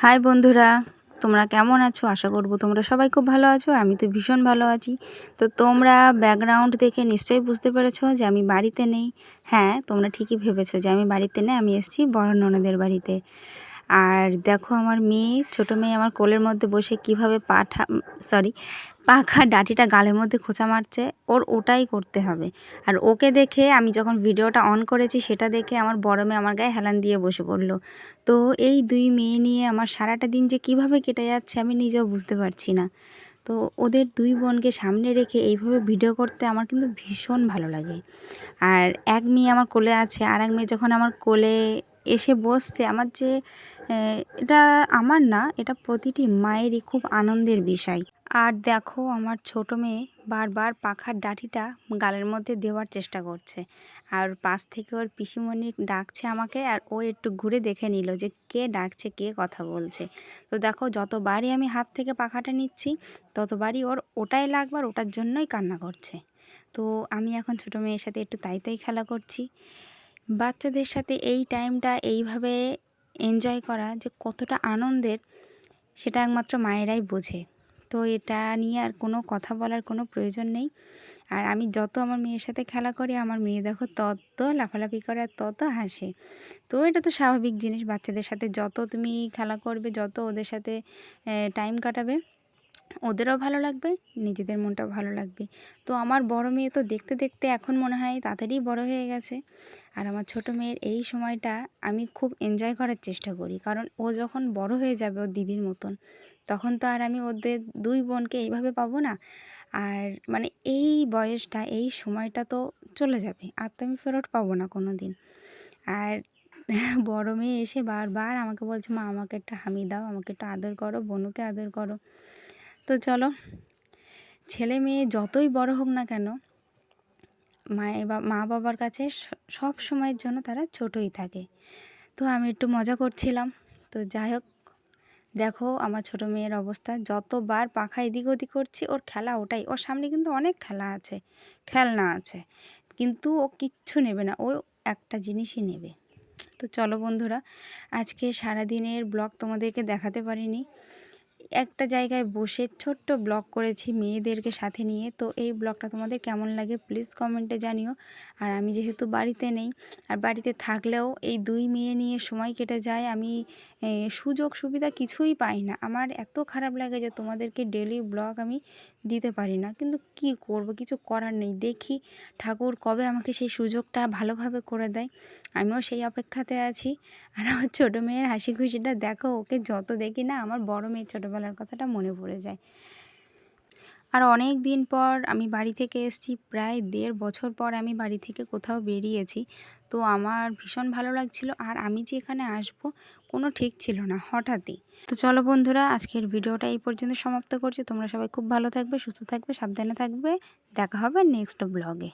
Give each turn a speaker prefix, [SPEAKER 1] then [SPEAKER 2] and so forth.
[SPEAKER 1] High বন্ধুরা, তোমরা কেমন আছো? আশা করব তোমরা সবাই খুব ভালো আছো, আমি তো ভীষণ ভালো আছি। তো তোমরা ব্যাকগ্রাউন্ড দেখে নিশ্চয়ই বুঝতে পেরেছ যে আমি বাড়িতে নেই। হ্যাঁ তোমরা ঠিকই ভেবেছো যে আমি বাড়িতে নেই, আমি এসেছি বড় ননদের বাড়িতে। আর দেখো আমার মেয়ে, ছোট মেয়ে আমার কোলের মধ্যে বসে কীভাবে পাঠা সরি পাখা ডাটিটা গালের মধ্যে খোঁচা মারছে, ওর ওটাই করতে হবে। আর ওকে দেখে আমি যখন ভিডিওটা অন করেছি, সেটা দেখে আমার বড় মেয়ে আমার গায়ে হেলান দিয়ে বসে পড়ল। তো এই দুই মেয়ে নিয়ে আমার সারাটা দিন যে কীভাবে কেটে যাচ্ছে আমি নিজেও বুঝতে পারছি না। তো ওদের দুই বোনকে সামনে রেখে এইভাবে ভিডিও করতে আমার কিন্তু ভীষণ ভালো লাগে। আর এক মেয়ে আমার কোলে আছে আর এক মেয়ে যখন আমার কোলে এসে বসছে। আমার যে এটা আমার না, এটা প্রতিটি মায়েরই খুব আনন্দের বিষয়। আর দেখো, আমার ছোট মেয়ে বারবার পাখার ডাঁটিটা গালের মধ্যে দেওয়ার চেষ্টা করছে। আর পাশ থেকে ওর পিসিমণি ডাকছে আমাকে, আর ও একটু ঘুরে দেখে নিল যে কে ডাকছে, কে কথা বলছে। তো দেখো, যতবারই আমি হাত থেকে পাখাটা নিচ্ছি, ততবারই ওর ওটাই লাগবার, ওটার জন্যই কান্না করছে। তো আমি এখন ছোটো মেয়ের সাথে একটু তাই তাই খেলা করছি। বাচ্চাদের সাথে এই টাইমটা এইভাবে এনজয় করা যে কতটা আনন্দের, সেটা একমাত্র মায়েরাই বোঝে। তো এটা নিয়ে আর কোনো কথা বলার কোনো প্রয়োজন নেই। আর আমি যত আমার মেয়ের সাথে খেলা করি, আমার মেয়ে দেখো তত লাফালাফি করে আর তত হাসে। তো এটা তো স্বাভাবিক জিনিস বাচ্চাদের সাথে। যত তুমি খেলা করবে, যত ওদের সাথে টাইম কাটাবে ওদেরও ভালো লাগবে, নিজেদের মনটাও ভালো লাগবে। তো আমার বড় মেয়ে তো দেখতে দেখতে এখন মনে হয় তাড়াতাড়ি বড় হয়ে গেছে। আর আমার ছোট মেয়ের এই সময়টা আমি খুব এনজয় করার চেষ্টা করি। কারণ ও যখন বড় হয়ে যাবে ওর দিদির মতন, তখন তো আর আমি ওদের দুই বোনকে এইভাবে পাবো না। আর মানে এই বয়সটা, এই সময়টা তো চলে যাবে, আর তো আমি ফেরত পাবো না কোনো দিন আর বড় মেয়ে এসে বারবার আমাকে বলছে, মা, আমাকে একটা হামি দাও, আমাকে একটু আদর করো, বোনুকে আদর করো। তো চলো। ছেলে মেয়ে যতই বড় হোক না কেন মায়ের বা, মা বাবার কাছে সব সময়ের জন্য তারা ছোটই থাকে। তো আমি একটু মজা করছিলাম। তো যাই হোক, দেখো আমার ছোট মেয়ের অবস্থা। যতবার পাখা এদিক ওদিক করছি, ওর খেলা ওটাই। ওর সামনে কিন্তু অনেক খেলা আছে, খেলনা আছে। কিন্তু ও কিচ্ছু নেবে না, ও একটা জিনিসই নেবে। তো চলো বন্ধুরা, আজকে সারাদিনের ব্লগ তোমাদেরকে দেখাতে পারিনি। একটা জায়গায় বসে ছোট্ট ব্লগ করেছি মেয়েদেরকে সাথে নিয়ে। তো এই ব্লগটা তোমাদের কেমন লাগে প্লিজ কমেন্টে জানিও। আর আমি যেহেতু বাড়িতে নেই, আর বাড়িতে থাকলেও এই দুই মেয়ে নিয়ে সময় কেটে যায়, আমি সুযোগ সুবিধা কিছুই পাই না। আমার এত খারাপ লাগে যে তোমাদেরকে ডেলি ব্লগ আমি দিতে পারি না। কিন্তু কি করব? কিছু করার নেই। দেখি ঠাকুর কবে আমাকে সেই সুযোগটা ভালোভাবে করে দেয়। আমিও সেই অপেক্ষাতে আছি। আর আমার ছোটো মেয়ের হাসি খুশিটা দেখো, ওকে যত দেখি না, আমার বড় মেয়ের ছোটোবেলার কথাটা মনে পড়ে যায়। আর অনেক দিন পর আমি বাড়ি থেকে এসেছি। প্রায় দেড় বছর পর আমি বাড়ি থেকে কোথাও বেরিয়েছি। তো আমার ভীষণ ভালো লাগছিল আর আমি যে এখানে আসব কোনো ঠিক ছিল না হঠাৎই। তো চলো বন্ধুরা, আজকের ভিডিওটা এই পর্যন্ত সমাপ্ত করছি। তোমরা সবাই খুব ভালো থাকবে, সুস্থ থাকবে, সাবধানে থাকবে। দেখা হবে নেক্সট ব্লগে।